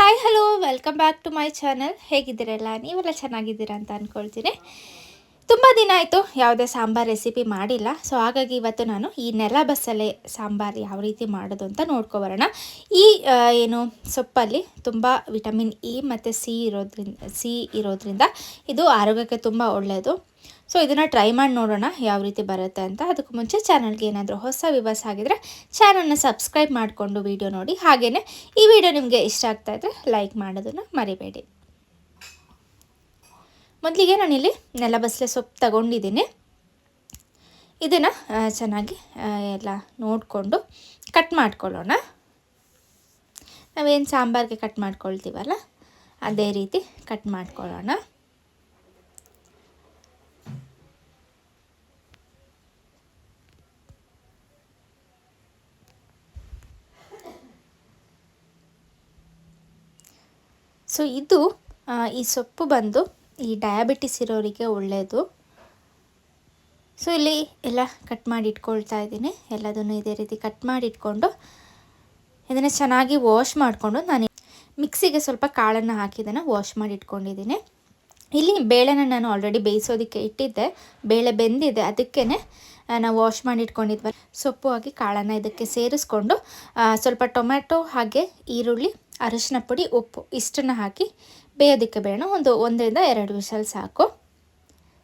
Hi hello welcome back to my channel ಹೇಗಿದ್ದೀರಲ್ಲ? ನೀವೆಲ್ಲ ಚೆನ್ನಾಗಿದ್ದೀರಾ ಅಂತ ಅಂದ್ಕೊಳ್ತೀನಿ ತುಂಬ ದಿನ ಆಯಿತು, ಯಾವುದೇ ಸಾಂಬಾರ್ ರೆಸಿಪಿ ಮಾಡಿಲ್ಲ. ಸೊ ಹಾಗಾಗಿ ಇವತ್ತು ನಾನು ಈ ನೆಲ ಬಸಳೆ ಸಾಂಬಾರು ಯಾವ ರೀತಿ ಮಾಡೋದು ಅಂತ ನೋಡ್ಕೊಬರೋಣ. ಈ ಏನು ಸೊಪ್ಪಲ್ಲಿ ತುಂಬ ವಿಟಮಿನ್ ಇ ಮತ್ತು ಸಿ ಇರೋದ್ರಿಂದ ಸಿ ಇರೋದ್ರಿಂದ ಇದು ಆರೋಗ್ಯಕ್ಕೆ ತುಂಬ ಒಳ್ಳೆಯದು ಸೊ ಇದನ್ನು ಟ್ರೈ ಮಾಡಿ ನೋಡೋಣ ಯಾವ ರೀತಿ ಬರುತ್ತೆ ಅಂತ. ಅದಕ್ಕೂ ಮುಂಚೆ ಚಾನಲ್ಗೆ ಏನಾದರೂ ಹೊಸ ವಿವರ್ಸ್ ಆಗಿದ್ರೆ ಚಾನಲ್ನ ಸಬ್ಸ್ಕ್ರೈಬ್ ಮಾಡಿಕೊಂಡು ವಿಡಿಯೋ ನೋಡಿ. ಹಾಗೆಯೇ ಈ ವಿಡಿಯೋ ನಿಮಗೆ ಇಷ್ಟ ಆಗ್ತಾ ಇದ್ರೆ ಲೈಕ್ ಮಾಡೋದನ್ನು ಮರಿಬೇಡಿ. ಮೊದಲಿಗೆ ನಾನಿಲ್ಲಿ ನೆಲಬಸಳೆ ಸೊಪ್ಪು ತಗೊಂಡಿದ್ದೀನಿ. ಇದನ್ನು ಚೆನ್ನಾಗಿ ಎಲ್ಲ ನೋಡಿಕೊಂಡು ಕಟ್ ಮಾಡ್ಕೊಳ್ಳೋಣ. ನಾವೇನು ಸಾಂಬಾರಿಗೆ ಕಟ್ ಮಾಡ್ಕೊಳ್ತೀವಲ್ಲ, ಅದೇ ರೀತಿ ಕಟ್ ಮಾಡ್ಕೊಳ್ಳೋಣ. ಸೊ ಇದು ಈ ಸೊಪ್ಪು ಬಂದು, ಈ ಡಯಾಬಿಟಿಸ್ ಇರೋರಿಗೆ ಒಳ್ಳೆಯದು ಸೊ ಇಲ್ಲಿ ಎಲ್ಲ ಕಟ್ ಮಾಡಿ ಇಟ್ಕೊಳ್ತಾ ಇದ್ದೀನಿ. ಎಲ್ಲದನ್ನು ಇದೇ ರೀತಿ ಕಟ್ ಮಾಡಿ ಇಟ್ಕೊಂಡು, ಇದನ್ನು ಚೆನ್ನಾಗಿ ವಾಶ್ ಮಾಡಿಕೊಂಡು ನಾನು ಮಿಕ್ಸಿಗೆ ಸ್ವಲ್ಪ ಕಾಳನ್ನು ಹಾಕಿದ್ದನ್ನು ವಾಶ್ ಮಾಡಿ ಇಟ್ಕೊಂಡಿದ್ದೀನಿ. ಇಲ್ಲಿ ಬೇಳೆನ ನಾನು ಆಲ್ರೆಡಿ ಬೇಯಿಸೋದಕ್ಕೆ ಇಟ್ಟಿದ್ದೆ. ಬೇಳೆ ಬೆಂದಿದೆ ಅದಕ್ಕೇ ನಾವು ವಾಶ್ ಮಾಡಿ ಇಟ್ಕೊಂಡಿದ್ವಲ್ಲ ಸೊಪ್ಪು ಹಾಕಿ ಕಾಳನ್ನು ಇದಕ್ಕೆ ಸೇರಿಸ್ಕೊಂಡು ಸ್ವಲ್ಪ ಟೊಮ್ಯಾಟೊ ಹಾಗೆ ಈರುಳ್ಳಿ ಅರಿಶಿನ ಪುಡಿ, ಉಪ್ಪು ಇಷ್ಟನ್ನು ಹಾಕಿ ಬೇಯೋದಕ್ಕೆ ಬೇಡ ಒಂದು ಒಂದರಿಂದ ಎರಡು ವಿಷಲ್ ಸಾಕು.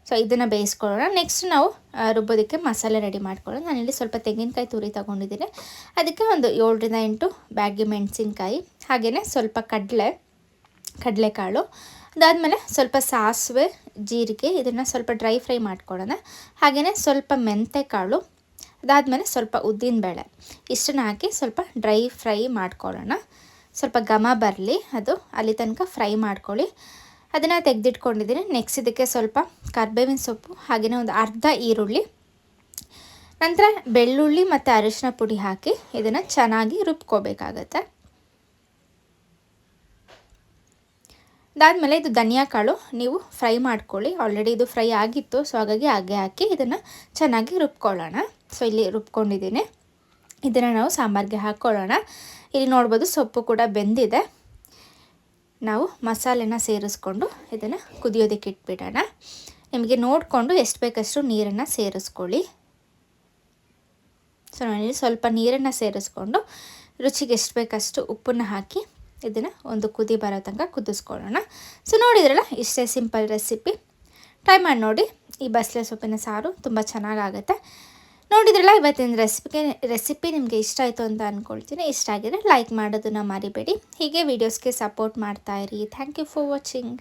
ಸೊ ಇದನ್ನು ಬೇಯಿಸ್ಕೊಳ್ಳೋಣ. ನೆಕ್ಸ್ಟ್ ನಾವು ರುಬ್ಬೋದಕ್ಕೆ ಮಸಾಲೆ ರೆಡಿ ಮಾಡ್ಕೊಳ್ಳೋಣ. ನಾನಿಲ್ಲಿ ಸ್ವಲ್ಪ ತೆಂಗಿನಕಾಯಿ ತುರಿ ತೊಗೊಂಡಿದ್ದೀನಿ. ಅದಕ್ಕೆ ಒಂದು ಏಳರಿಂದ ಎಂಟು ಬ್ಯಾಗಿ ಮೆಣಸಿನ್ಕಾಯಿ ಹಾಗೆಯೇ ಸ್ವಲ್ಪ ಕಡಲೆ, ಕಡಲೆಕಾಳು. ಅದಾದಮೇಲೆ ಸ್ವಲ್ಪ ಸಾಸಿವೆ, ಜೀರಿಗೆ, ಇದನ್ನು ಸ್ವಲ್ಪ ಡ್ರೈ ಫ್ರೈ ಮಾಡ್ಕೊಳ್ಳೋಣ. ಹಾಗೆಯೇ ಸ್ವಲ್ಪ ಮೆಂತೆ ಕಾಳು ಅದಾದಮೇಲೆ ಸ್ವಲ್ಪ ಉದ್ದಿನಬೇಳೆ. ಇಷ್ಟನ್ನು ಹಾಕಿ ಸ್ವಲ್ಪ ಡ್ರೈ ಫ್ರೈ ಮಾಡ್ಕೊಳ್ಳೋಣ. ಸ್ವಲ್ಪ ಘಮ ಬರಲಿ, ಅದು ಅಲ್ಲಿ ತನಕ ಫ್ರೈ ಮಾಡ್ಕೊಳ್ಳಿ. ಅದನ್ನು ತೆಗೆದಿಟ್ಕೊಂಡಿದ್ದೀನಿ. ನೆಕ್ಸ್ಟ್ ಇದಕ್ಕೆ ಸ್ವಲ್ಪ ಕರ್ಬೇವಿನ ಸೊಪ್ಪು ಹಾಗೆಯೇ ಒಂದು ಅರ್ಧ ಈರುಳ್ಳಿ, ನಂತರ ಬೆಳ್ಳುಳ್ಳಿ ಮತ್ತು ಅರಿಶಿನ ಪುಡಿ ಹಾಕಿ ಇದನ್ನು ಚೆನ್ನಾಗಿ ರುಬ್ಕೋಬೇಕಾಗತ್ತೆ. ಅದಾದಮೇಲೆ ಇದು ಧನಿಯಾ ಕಾಳು, ನೀವು ಫ್ರೈ ಮಾಡ್ಕೊಳ್ಳಿ. ಆಲ್ರೆಡಿ ಇದು ಫ್ರೈ ಆಗಿತ್ತು ಸೊ ಹಾಗಾಗಿ ಹಾಗೆ ಹಾಕಿ ಇದನ್ನು ಚೆನ್ನಾಗಿ ರುಬ್ಕೊಳ್ಳೋಣ. ಸೊ ಇಲ್ಲಿ ರುಬ್ಕೊಂಡಿದ್ದೀನಿ. ಇದನ್ನು ನಾವು ಸಾಂಬಾರಿಗೆ ಹಾಕ್ಕೊಳ್ಳೋಣ. ಇಲ್ಲಿ ನೋಡ್ಬೋದು ಸೊಪ್ಪು ಕೂಡ ಬೆಂದಿದೆ. ನಾವು ಮಸಾಲೆನ ಸೇರಿಸ್ಕೊಂಡು ಇದನ್ನು ಕುದಿಯೋದಕ್ಕೆ ಇಟ್ಬಿಡೋಣ. ನಿಮಗೆ ನೋಡಿಕೊಂಡು ಎಷ್ಟು ಬೇಕಷ್ಟು ನೀರನ್ನು ಸೇರಿಸ್ಕೊಳ್ಳಿ. ಸೊ ನಾನಿಲ್ಲಿ ಸ್ವಲ್ಪ ನೀರನ್ನು ಸೇರಿಸ್ಕೊಂಡು ರುಚಿಗೆ ಎಷ್ಟು ಬೇಕಷ್ಟು ಉಪ್ಪನ್ನು ಹಾಕಿ ಇದನ್ನು ಒಂದು ಕುದಿ ಬರೋ ತನಕ ಕುದಿಸ್ಕೊಳ್ಳೋಣ. ಸೊ ನೋಡಿದ್ರಲ್ಲ ಇಷ್ಟೇ ಸಿಂಪಲ್ ರೆಸಿಪಿ. ಟ್ರೈ ಮಾಡಿ ನೋಡಿ. ಈ ಬಸಳೆ ಸೊಪ್ಪಿನ ಸಾರು ತುಂಬ ಚೆನ್ನಾಗಾಗುತ್ತೆ. ನೋಡಿದ್ರಲ್ಲ ಇವತ್ತಿನ ರೆಸಿಪಿಗೆ ರೆಸಿಪಿ ನಿಮಗೆ ಇಷ್ಟ ಆಯಿತು ಅಂತ ಅಂದ್ಕೊಳ್ತೀನಿ ಇಷ್ಟ ಆಗಿದ್ರೆ ಲೈಕ್ ಮಾಡೋದನ್ನು ಮರಿಬೇಡಿ. ಹೀಗೆ ವೀಡಿಯೋಸ್ಗೆ ಸಪೋರ್ಟ್ ಮಾಡ್ತಾಯಿರಿ ಥ್ಯಾಂಕ್ ಯು ಫಾರ್ ವಾಚಿಂಗ್